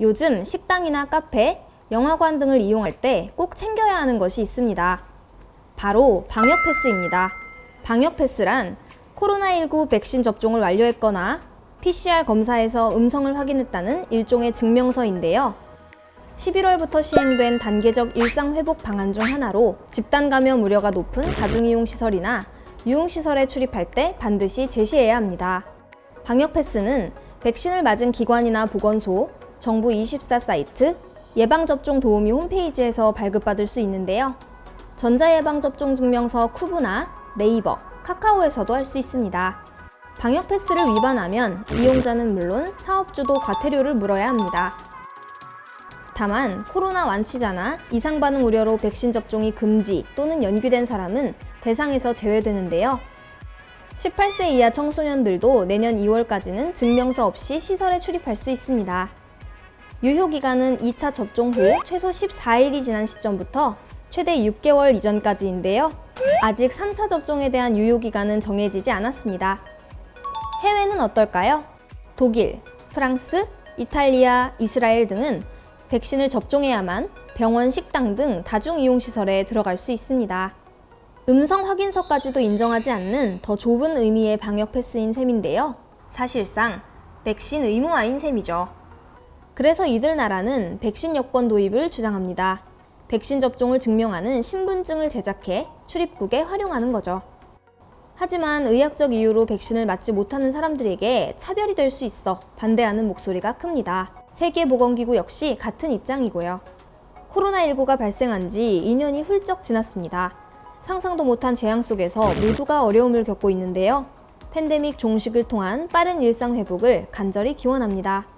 요즘 식당이나 카페, 영화관 등을 이용할 때 꼭 챙겨야 하는 것이 있습니다. 바로 방역 패스입니다. 방역 패스란 코로나19 백신 접종을 완료했거나 PCR 검사에서 음성을 확인했다는 일종의 증명서인데요. 11월부터 시행된 단계적 일상 회복 방안 중 하나로 집단 감염 우려가 높은 다중이용 시설이나 유흥 시설에 출입할 때 반드시 제시해야 합니다. 방역 패스는 백신을 맞은 기관이나 보건소, 정부 24 사이트, 예방접종 도우미 홈페이지에서 발급받을 수 있는데요. 전자예방접종 증명서 쿠브나 네이버, 카카오에서도 할 수 있습니다. 방역 패스를 위반하면 이용자는 물론 사업주도 과태료를 물어야 합니다. 다만 코로나 완치자나 이상 반응 우려로 백신 접종이 금지 또는 연기된 사람은 대상에서 제외되는데요. 18세 이하 청소년들도 내년 2월까지는 증명서 없이 시설에 출입할 수 있습니다. 유효 기간은 2차 접종 후 최소 14일이 지난 시점부터 최대 6개월 이전까지인데요. 아직 3차 접종에 대한 유효 기간은 정해지지 않았습니다. 해외는 어떨까요? 독일, 프랑스, 이탈리아, 이스라엘 등은 백신을 접종해야만 병원, 식당 등 다중이용시설에 들어갈 수 있습니다. 음성 확인서까지도 인정하지 않는 더 좁은 의미의 방역 패스인 셈인데요. 사실상 백신 의무화인 셈이죠. 그래서 이들 나라는 백신 여권 도입을 주장합니다. 백신 접종을 증명하는 신분증을 제작해 출입국에 활용하는 거죠. 하지만 의학적 이유로 백신을 맞지 못하는 사람들에게 차별이 될 수 있어 반대하는 목소리가 큽니다. 세계보건기구 역시 같은 입장이고요. 코로나19가 발생한 지 2년이 훌쩍 지났습니다. 상상도 못한 재앙 속에서 모두가 어려움을 겪고 있는데요. 팬데믹 종식을 통한 빠른 일상 회복을 간절히 기원합니다.